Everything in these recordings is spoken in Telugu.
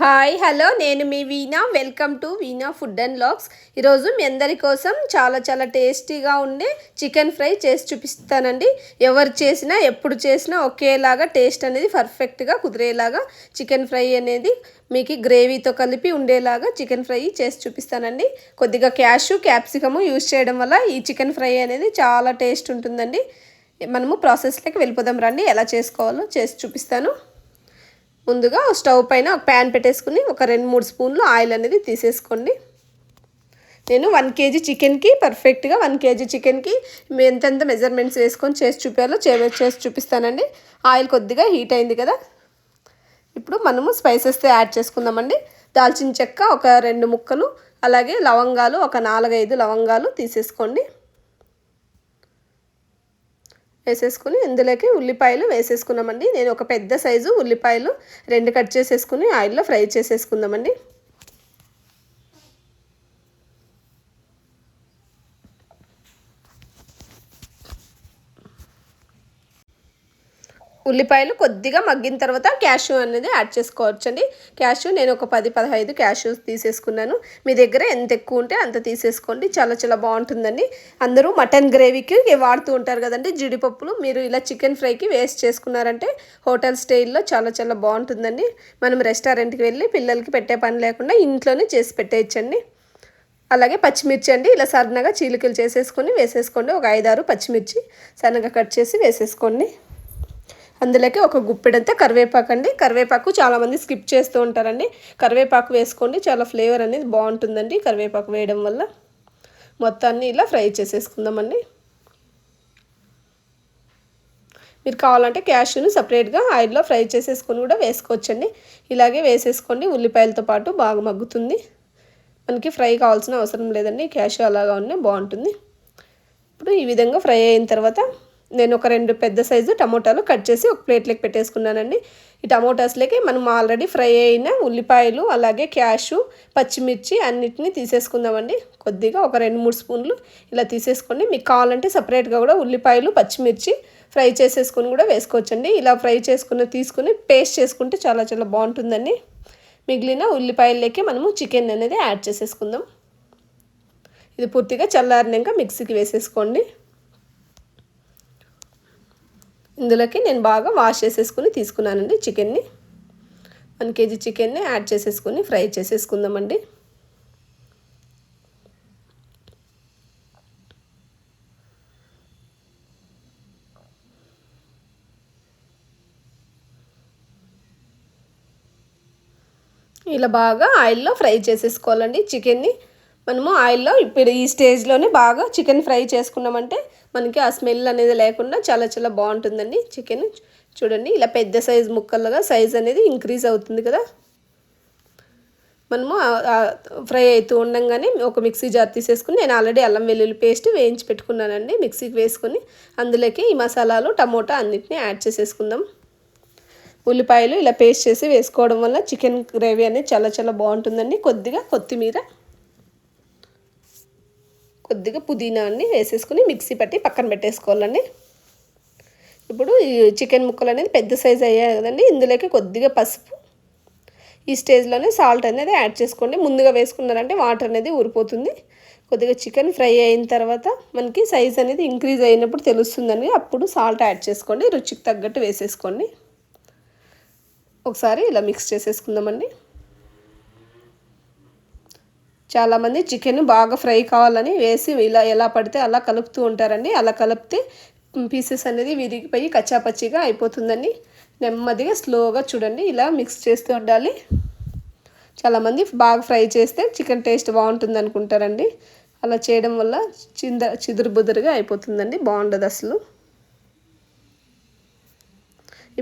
హాయ్ హలో నేను మీ Veena. Welcome to Veena food and logs. ఈరోజు మీ అందరి కోసం చాలా చాలా టేస్టీగా ఉండే చికెన్ ఫ్రై చేసి చూపిస్తానండి. ఎవరు చేసినా ఎప్పుడు చేసినా ఒకేలాగా టేస్ట్ అనేది పర్ఫెక్ట్గా కుదిరేలాగా చికెన్ ఫ్రై అనేది మీకు గ్రేవీతో కలిపి ఉండేలాగా చికెన్ ఫ్రై చేసి చూపిస్తానండి. కొద్దిగా క్యాషు క్యాప్సికము యూజ్ చేయడం వల్ల ఈ చికెన్ ఫ్రై అనేది చాలా టేస్ట్ ఉంటుందండి. మనము ప్రాసెస్లోకి వెళ్ళిపోదాం రండి. ఎలా చేసుకోవాలో చేసి చూపిస్తాను. ముందుగా స్టవ్ పైన ఒక ప్యాన్ పెట్టేసుకుని ఒక రెండు మూడు స్పూన్లు ఆయిల్ అనేది తీసేసుకోండి. నేను వన్ కేజీ చికెన్కి పర్ఫెక్ట్గా వన్ కేజీ చికెన్కి ఎంతెంత మెజర్మెంట్స్ వేసుకొని చేసి చూపాలో చేసి చూపిస్తానండి. ఆయిల్ కొద్దిగా హీట్ అయింది కదా. ఇప్పుడు మనము స్పైసెస్తో యాడ్ చేసుకుందామండి. దాల్చిన చెక్క ఒక రెండు ముక్కలు అలాగే లవంగాలు ఒక నాలుగైదు లవంగాలు తీసేసుకోండి. వేసేసుకుని ఇందులోకి ఉల్లిపాయలు వేసేసుకున్నామండి. నేను ఒక పెద్ద సైజు ఉల్లిపాయలు రెండు కట్ చేసేసుకుని ఆయిల్లో ఫ్రై చేసేసుకుందామండి. ఉల్లిపాయలు కొద్దిగా మగ్గిన తర్వాత క్యాషు అనేది యాడ్ చేసుకోవచ్చండి. క్యాషు నేను ఒక పది పదహైదు క్యాషు తీసేసుకున్నాను. మీ దగ్గర ఎంత ఎక్కువ ఉంటే అంత తీసేసుకోండి. చాలా చాలా బాగుంటుందండి. అందరూ మటన్ గ్రేవీకి వాడుతూ ఉంటారు కదండి. జీడిపప్పులు మీరు ఇలా చికెన్ ఫ్రైకి వేస్ట్ చేసుకున్నారంటే హోటల్ స్టైల్లో చాలా చాలా బాగుంటుందండి. మనం రెస్టారెంట్కి వెళ్ళి పిల్లలకి పెట్టే పని లేకుండా ఇంట్లోనే చేసి పెట్టేయచ్చండి. అలాగే పచ్చిమిర్చి అండి. ఇలా సన్నగా చీలికలు చేసేసుకొని వేసేసుకోండి. ఒక ఐదారు పచ్చిమిర్చి సన్నగా కట్ చేసి వేసేసుకోండి. అందులోకి ఒక గుప్పెడంతా కరివేపాకు అండి. కరివేపాకు చాలామంది స్కిప్ చేస్తూ ఉంటారండి. కరివేపాకు వేసుకోండి. చాలా ఫ్లేవర్ అనేది బాగుంటుందండి కరివేపాకు వేయడం వల్ల. మొత్తాన్ని ఇలా ఫ్రై చేసేసుకుందామండి. మీరు కావాలంటే క్యాష్యూని సపరేట్గా ఆయిల్లో ఫ్రై చేసేసుకొని కూడా వేసుకోవచ్చండి. ఇలాగే వేసేసుకోండి. ఉల్లిపాయలతో పాటు బాగా మగ్గుతుంది. మనకి ఫ్రై కావాల్సిన అవసరం లేదండి. క్యాష్యూ అలాగా ఉన్నాయి బాగుంటుంది. ఇప్పుడు ఈ విధంగా ఫ్రై అయిన తర్వాత నేను ఒక రెండు పెద్ద సైజు టమోటాలు కట్ చేసి ఒక ప్లేట్లోకి పెట్టేసుకున్నానండి. ఈ టమోటాస్లోకి మనం ఆల్రెడీ ఫ్రై అయిన ఉల్లిపాయలు అలాగే క్యాషు పచ్చిమిర్చి అన్నిటిని తీసేసుకుందామండి. కొద్దిగా ఒక రెండు మూడు స్పూన్లు ఇలా తీసేసుకోండి మీకు కావాలంటే సపరేట్గా కూడా ఉల్లిపాయలు పచ్చిమిర్చి ఫ్రై చేసేసుకొని కూడా వేసుకోవచ్చండి. ఇలా ఫ్రై చేసుకుని తీసుకుని పేస్ట్ చేసుకుంటే చాలా చాలా బాగుంటుందండి. మిగిలిన ఉల్లిపాయలకి మనము చికెన్ అనేది యాడ్ చేసేసుకుందాం. ఇది పూర్తిగా చల్లారినాక మిక్సీకి వేసేసుకోండి. ఇందులోకి నేను బాగా వాష్ చేసేసుకుని తీసుకున్నానండి చికెన్ని. వన్ కేజీ చికెన్ని యాడ్ చేసేసుకుని ఫ్రై చేసేసుకుందామండి. ఇలా బాగా ఆయిల్లో ఫ్రై చేసేసుకోవాలండి చికెన్ని. మనము ఆయిల్లో ఇప్పుడు ఈ స్టేజ్లోనే బాగా చికెన్ ఫ్రై చేసుకున్నామంటే మనకి ఆ స్మెల్ అనేది లేకుండా చాలా చాలా బాగుంటుందండి చికెన్. చూడండి ఇలా పెద్ద సైజు ముక్కలుగా సైజ్ అనేది ఇంక్రీజ్ అవుతుంది కదా. మనము ఫ్రై అవుతూ ఉండగానే ఒక మిక్సీ జార్ తీసేసుకుని నేను ఆల్రెడీ అల్లం వెల్లుల్లి పేస్ట్ వేయించి పెట్టుకున్నానండి. మిక్సీకి వేసుకొని అందులోకి ఈ మసాలాలు టమోటా అన్నిటిని యాడ్ చేసేసుకుందాం. ఉల్లిపాయలు ఇలా పేస్ట్ చేసి వేసుకోవడం వల్ల చికెన్ గ్రేవీ అనేది చాలా చాలా బాగుంటుందండి. కొద్దిగా కొత్తిమీర కొద్దిగా పుదీనాన్ని వేసేసుకుని మిక్సీ పట్టి పక్కన పెట్టేసుకోవాలండి. ఇప్పుడు ఈ చికెన్ ముక్కలు అనేది పెద్ద సైజు అయ్యాయి కదండి. ఇందులోకి కొద్దిగా పసుపు ఈ స్టేజ్లోనే సాల్ట్ అనేది యాడ్ చేసుకోండి. ముందుగా వేసుకున్నారంటే వాటర్ అనేది ఊరిపోతుంది. కొద్దిగా చికెన్ ఫ్రై అయిన తర్వాత మనకి సైజ్ అనేది ఇంక్రీజ్ అయినప్పుడు తెలుస్తుందండి. అప్పుడు సాల్ట్ యాడ్ చేసుకోండి. రుచికి తగ్గట్టు వేసేసుకోండి. ఒకసారి ఇలా మిక్స్ చేసేసుకుందామండి. చాలామంది చికెన్ బాగా ఫ్రై కావాలని వేసి ఇలా ఎలా పడితే అలా కలుపుతూ ఉంటారండి. అలా కలిపితే పీసెస్ అనేది విరిగిపోయి కచ్చాపచ్చిగా అయిపోతుందండి. నెమ్మదిగా స్లోగా చూడండి. ఇలా మిక్స్ చేస్తూ ఉండాలి. చాలామంది బాగా ఫ్రై చేస్తే చికెన్ టేస్ట్ బాగుంటుంది అనుకుంటారండి. అలా చేయడం వల్ల చింద చిదురు బుదురుగా అయిపోతుందండి. బాగుండదు అసలు.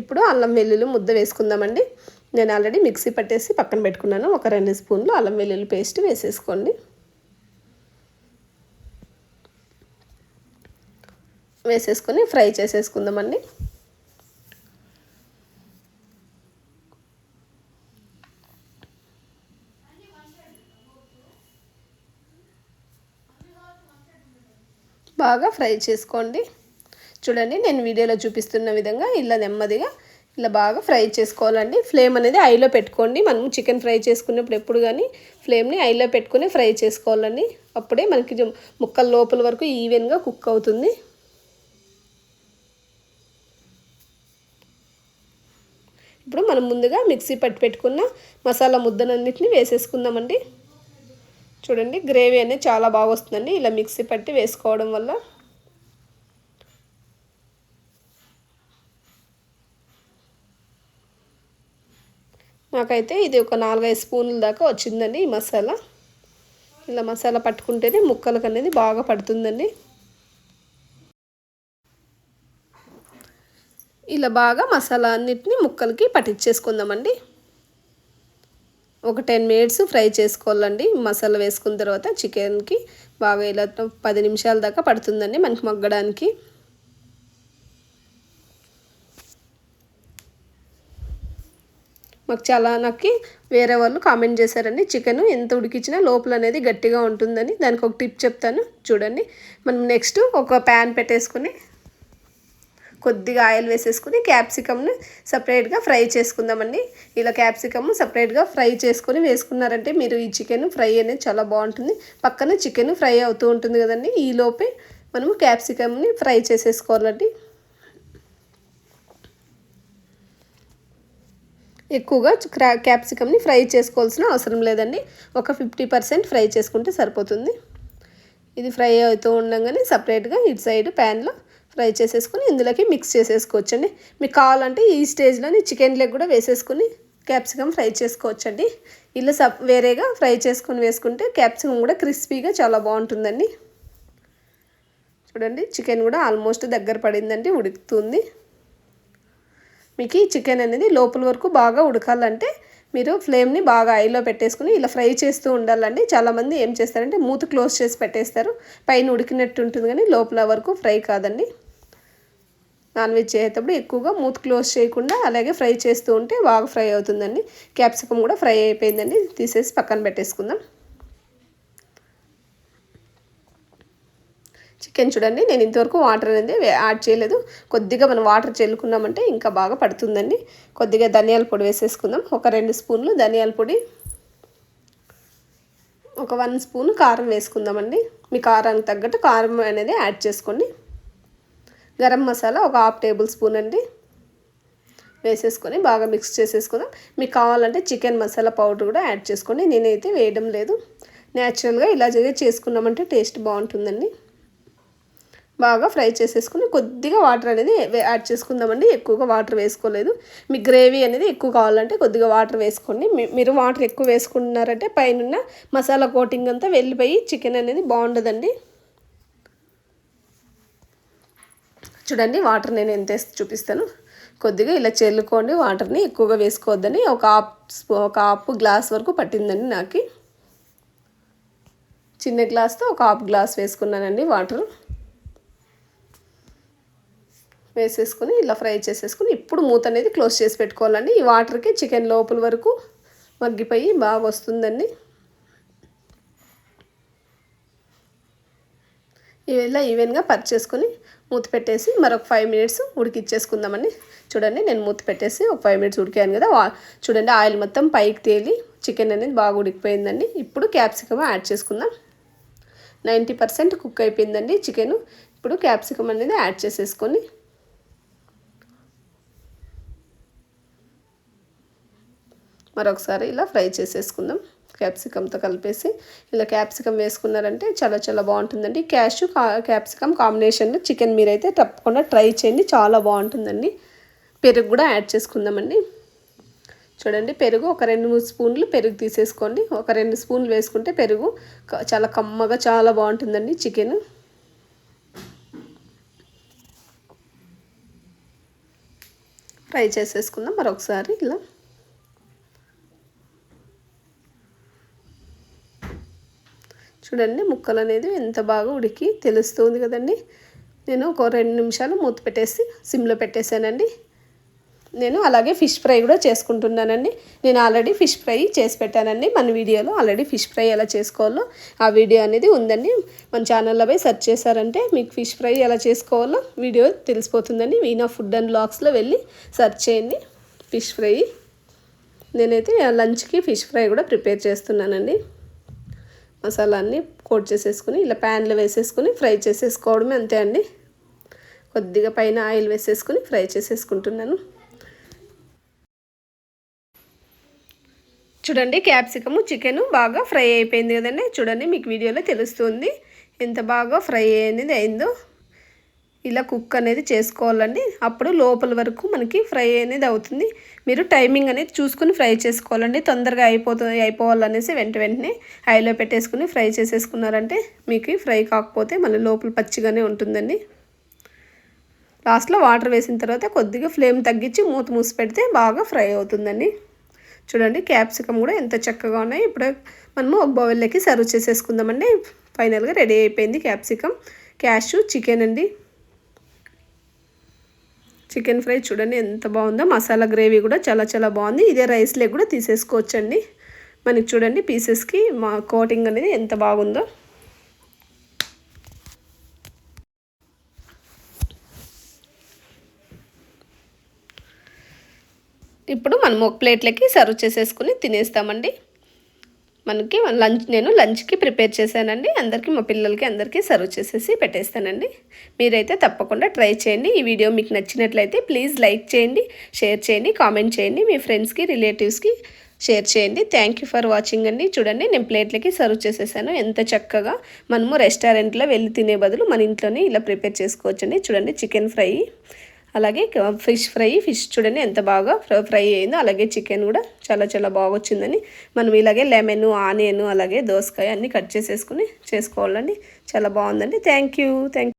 ఇప్పుడు అల్లం వెల్లుల్లి ముద్ద వేసుకుందామండి. నేను ఆల్రెడీ మిక్సీ పట్టేసి పక్కన పెట్టుకున్నాను. ఒక రెండు స్పూన్లు అల్లం వెల్లుల్లి పేస్ట్ వేసేసుకోండి. వేసేసుకొని ఫ్రై చేసేసుకుందామండి. బాగా ఫ్రై చేసుకోండి. చూడండి నేను వీడియోలో చూపిస్తున్న విధంగా ఇలా నెమ్మదిగా ఇలా బాగా ఫ్రై చేసుకోవాలండి. ఫ్లేమ్ అనేది ఐలో పెట్టుకోండి. మనం చికెన్ ఫ్రై చేసుకున్నప్పుడు ఎప్పుడు కానీ ఫ్లేమ్ని ఐలో పెట్టుకుని ఫ్రై చేసుకోవాలండి. అప్పుడే మనకి ముక్కల లోపల వరకు ఈవెన్గా కుక్ అవుతుంది. ఇప్పుడు మనం ముందుగా మిక్సీ పట్టి పెట్టుకున్న మసాలా ముద్దనన్నిటిని వేసేసుకుందామండి. చూడండి గ్రేవీ అనేది చాలా బాగా వస్తుందండి. ఇలా మిక్సీ పట్టి వేసుకోవడం వల్ల. నాకైతే ఇది ఒక నాలుగైదు స్పూన్ల దాకా వచ్చిందండి ఈ మసాలా. ఇలా మసాలా పట్టుకుంటేనే ముక్కలకు అనేది బాగా పడుతుందండి. ఇలా బాగా మసాలా అన్నిటిని ముక్కలకి పట్టించేసుకుందామండి. ఒక టెన్ మినిట్స్ ఫ్రై చేసుకోవాలండి. మసాలా వేసుకున్న తర్వాత చికెన్కి బాగా ఇలా పది నిమిషాల దాకా పడుతుందండి మనకి మగ్గడానికి. మాకు చాలా నాకు వేరే వాళ్ళు కామెంట్ చేశారండి. చికెన్ ఎంత ఉడికించినా లోపల అనేది గట్టిగా ఉంటుందని దానికి ఒక టిప్ చెప్తాను. చూడండి. మనం నెక్స్ట్ ఒక ప్యాన్ పెట్టేసుకుని కొద్దిగా ఆయిల్ వేసేసుకుని క్యాప్సికమ్ని సపరేట్గా ఫ్రై చేసుకుందామండి. ఇలా క్యాప్సికమ్ సపరేట్గా ఫ్రై చేసుకొని వేసుకున్నారంటే మీరు ఈ చికెన్ ఫ్రై అనేది చాలా బాగుంటుంది. పక్కన చికెన్ ఫ్రై అవుతూ ఉంటుంది కదండి. ఈ లోపే మనము క్యాప్సికమ్ని ఫ్రై చేసేసుకోవాలండి. ఎక్కువగా క్యాప్సికమ్ని ఫ్రై చేసుకోవాల్సిన అవసరం లేదండి. ఒక ఫిఫ్టీ పర్సెంట్ ఫ్రై చేసుకుంటే సరిపోతుంది. ఇది ఫ్రై అవుతూ ఉండగానే సపరేట్గా ఇటు సైడ్ ప్యాన్లో ఫ్రై చేసేసుకుని ఇందులోకి మిక్స్ చేసేసుకోవచ్చండి. మీకు కావాలంటే ఈ స్టేజ్లోని చికెన్ లెగ్ కూడా వేసేసుకుని క్యాప్సికమ్ ఫ్రై చేసుకోవచ్చండి. ఇలా సప్ వేరేగా ఫ్రై చేసుకొని వేసుకుంటే క్యాప్సికమ్ కూడా క్రిస్పీగా చాలా బాగుంటుందండి. చూడండి చికెన్ కూడా ఆల్మోస్ట్ దగ్గర పడిందండి ఉడుకుతుంది. మీకు ఈ చికెన్ అనేది లోపల వరకు బాగా ఉడకాలంటే మీరు ఫ్లేమ్ని బాగా ఐలో పెట్టేసుకుని ఇలా ఫ్రై చేస్తూ ఉండాలండి. చాలామంది ఏం చేస్తారంటే మూత క్లోజ్ చేసి పెట్టేస్తారు. పైన ఉడికినట్టు ఉంటుంది కానీ లోపల వరకు ఫ్రై కాదండి. నాన్ వెజ్ చేసేటప్పుడు ఎక్కువగా మూత క్లోజ్ చేయకుండా అలాగే ఫ్రై చేస్తూ ఉంటే బాగా ఫ్రై అవుతుందండి. క్యాప్సికమ్ కూడా ఫ్రై అయిపోయిందండి. తీసేసి పక్కన పెట్టేసుకుందాం. చికెన్ చూడండి నేను ఇంతవరకు వాటర్ అనేది యాడ్ చేయలేదు. కొద్దిగా మనం వాటర్ చల్లుకున్నామంటే ఇంకా బాగా పడుతుందండి. కొద్దిగా ధనియాల పొడి వేసేసుకుందాం. ఒక రెండు స్పూన్లు ధనియాల పొడి. ఒక వన్ స్పూన్ కారం వేసుకుందామండి. మీ కారానికి తగ్గట్టు కారం అనేది యాడ్ చేసుకోండి. గరం మసాలా ఒక హాఫ్ టేబుల్ స్పూన్ అండి. వేసేసుకొని బాగా మిక్స్ చేసేసుకుందాం. మీకు కావాలంటే చికెన్ మసాలా పౌడర్ కూడా యాడ్ చేసుకోండి. నేనైతే వేయడం లేదు. న్యాచురల్గా ఇలా చేసుకున్నామంటే టేస్ట్ బాగుంటుందండి. బాగా ఫ్రై చేసేసుకుని కొద్దిగా వాటర్ అనేది యాడ్ చేసుకుందామండి. ఎక్కువగా వాటర్ వేసుకోలేదు. మీ గ్రేవీ అనేది ఎక్కువ కావాలంటే కొద్దిగా వాటర్ వేసుకోండి. మీరు వాటర్ ఎక్కువ వేసుకుంటున్నారంటే పైన మసాలా కోటింగ్ అంతా వెళ్ళిపోయి చికెన్ అనేది బాగుండదండి. చూడండి వాటర్ నేను ఎంత చూపిస్తాను. కొద్దిగా ఇలా చెల్లుకోండి. వాటర్ని ఎక్కువగా వేసుకోవద్దని ఒక హాఫ్ ఒక హాఫ్ గ్లాస్ వరకు పట్టిందండి నాకు. చిన్న గ్లాస్తో ఒక హాఫ్ గ్లాస్ వేసుకున్నానండి వాటర్. వేసేసుకుని ఇలా ఫ్రై చేసేసుకుని ఇప్పుడు మూత అనేది క్లోజ్ చేసి పెట్టుకోవాలండి. ఈ వాటర్కి చికెన్ లోపల వరకు మగ్గిపోయి బాగా వస్తుందండి. ఇలా ఈవెన్గా పరిచేసుకొని మూత పెట్టేసి మరొక ఫైవ్ మినిట్స్ ఉడికిచ్చేసుకుందామండి. చూడండి నేను మూత పెట్టేసి ఒక ఫైవ్ మినిట్స్ ఉడికాను కదా. చూడండి ఆయిల్ మొత్తం పైకి తేలి చికెన్ అనేది బాగా ఉడికిపోయిందండి. ఇప్పుడు క్యాప్సికమ్ యాడ్ చేసుకుందాం. నైంటీ పర్సెంట్ కుక్ అయిపోయిందండి చికెన్. ఇప్పుడు క్యాప్సికమ్ అనేది యాడ్ చేసేసుకొని మరొకసారి ఇలా ఫ్రై చేసేసుకుందాం. క్యాప్సికమ్తో కలిపేసి ఇలా క్యాప్సికమ్ వేసుకున్నారంటే చాలా చాలా బాగుంటుందండి. క్యాష్ క్యాప్సికమ్ కాంబినేషన్లో చికెన్ మీరైతే తప్పకుండా ట్రై చేయండి. చాలా బాగుంటుందండి. పెరుగు కూడా యాడ్ చేసుకుందామండి. చూడండి పెరుగు ఒక రెండు మూడు స్పూన్లు పెరుగు తీసేసుకోండి. ఒక రెండు స్పూన్లు వేసుకుంటే పెరుగు చాలా కమ్మగా చాలా బాగుంటుందండి చికెన్. ఫ్రై చేసేసుకుందాం మరొకసారి ఇలా. చూడండి ముక్కలు అనేది ఎంత బాగా ఉడికి తెలుస్తుంది కదండి. నేను ఒక రెండు నిమిషాలు మూత పెట్టేసి సిమ్లో పెట్టేశానండి. నేను అలాగే ఫిష్ ఫ్రై కూడా చేసుకుంటున్నానండి. నేను ఆల్రెడీ ఫిష్ ఫ్రై చేసి పెట్టానండి. మన వీడియోలో ఆల్రెడీ ఫిష్ ఫ్రై ఎలా చేసుకోవాలో ఆ వీడియో అనేది ఉందండి. మన ఛానల్లో పోయి సెర్చ్ చేశారంటే మీకు ఫిష్ ఫ్రై ఎలా చేసుకోవాలో వీడియో తెలిసిపోతుందండి. వీనా ఫుడ్ అండ్ బ్లాగ్స్లో వెళ్ళి సెర్చ్ చేయండి. Fish fry. నేనైతే లంచ్కి ఫిష్ ఫ్రై కూడా ప్రిపేర్ చేస్తున్నానండి. మసాలా అన్నీ కోట్ చేసేసుకుని ఇలా ప్యాన్లో వేసేసుకుని ఫ్రై చేసేసుకోవడమే అంతే అండి. కొద్దిగా పైన ఆయిల్ వేసేసుకుని ఫ్రై చేసేసుకుంటున్నాను. చూడండి క్యాప్సికము చికెన్ బాగా ఫ్రై అయిపోయింది కదండి. చూడండి మీకు వీడియోలో తెలుస్తుంది. ఎంత బాగా ఫ్రై అనేది అయిందో. ఇలా కుక్ అనేది చేసుకోవాలండి. అప్పుడు లోపల వరకు మనకి ఫ్రై అనేది అవుతుంది. మీరు టైమింగ్ అనేది చూసుకుని ఫ్రై చేసుకోవాలండి. తొందరగా అయిపోతుంది అయిపోవాలనేసి వెంట వెంటనే హైలో పెట్టేసుకుని ఫ్రై చేసేసుకున్నారంటే మీకు ఫ్రై కాకపోతే మళ్ళీ లోపల పచ్చిగానే ఉంటుందండి. లాస్ట్లో వాటర్ వేసిన తర్వాత కొద్దిగా ఫ్లేమ్ తగ్గించి మూత మూసి పెడితే బాగా ఫ్రై అవుతుందండి. చూడండి క్యాప్సికమ్ కూడా ఎంత చక్కగా ఉన్నాయి. ఇప్పుడు మనము ఒక బౌల్లోకి సర్వ్ చేసేసుకుందామండి. ఫైనల్గా రెడీ అయిపోయింది క్యాప్సికమ్. క్యాషు చికెన్ అండి. చికెన్ ఫ్రై చూడండి ఎంత బాగుందో. మసాలా గ్రేవీ కూడా చాలా చాలా బాగుంది. ఇదే రైస్ లెగ్ కూడా తీసేసుకోవచ్చండి. మనకి చూడండి పీసెస్కి మా కోటింగ్ అనేది ఎంత బాగుందో. ఇప్పుడు మనం ఒక ప్లేట్లకి సర్వ్ చేసేసుకుని తినేస్తామండి. మనకి లంచ్ నేను లంచ్కి ప్రిపేర్ చేశానండి. అందరికీ మా పిల్లలకి అందరికీ సర్వ్ చేసేసి పెట్టేస్తానండి. మీరైతే తప్పకుండా ట్రై చేయండి. ఈ వీడియో మీకు నచ్చినట్లయితే ప్లీజ్ లైక్ చేయండి షేర్ చేయండి కామెంట్ చేయండి మీ ఫ్రెండ్స్కి రిలేటివ్స్కి షేర్ చేయండి. థ్యాంక్ యూ ఫర్ వాచింగ్ అండి. చూడండి నేను ప్లేట్లకి సర్వ్ చేసేసాను. ఎంత చక్కగా మనము రెస్టారెంట్లో వెళ్ళి తినే బదులు మన ఇంట్లోనే ఇలా ప్రిపేర్ చేసుకోవచ్చండి. చూడండి చికెన్ ఫ్రై. అలాగే ఫిష్ ఫ్రై ఫిష్ చూడండి ఎంత బాగా ఫ్రై అయిందో అలాగే చికెన్ కూడా చాలా చాలా బాగా వచ్చిందని మనం ఇలాగే లెమన్ ఆనియన్ అలాగే దోసకాయ అన్నీ కట్ చేసేసుకుని చేసుకోవాలండి. చాలా బాగుందండి. Thank you. థ్యాంక్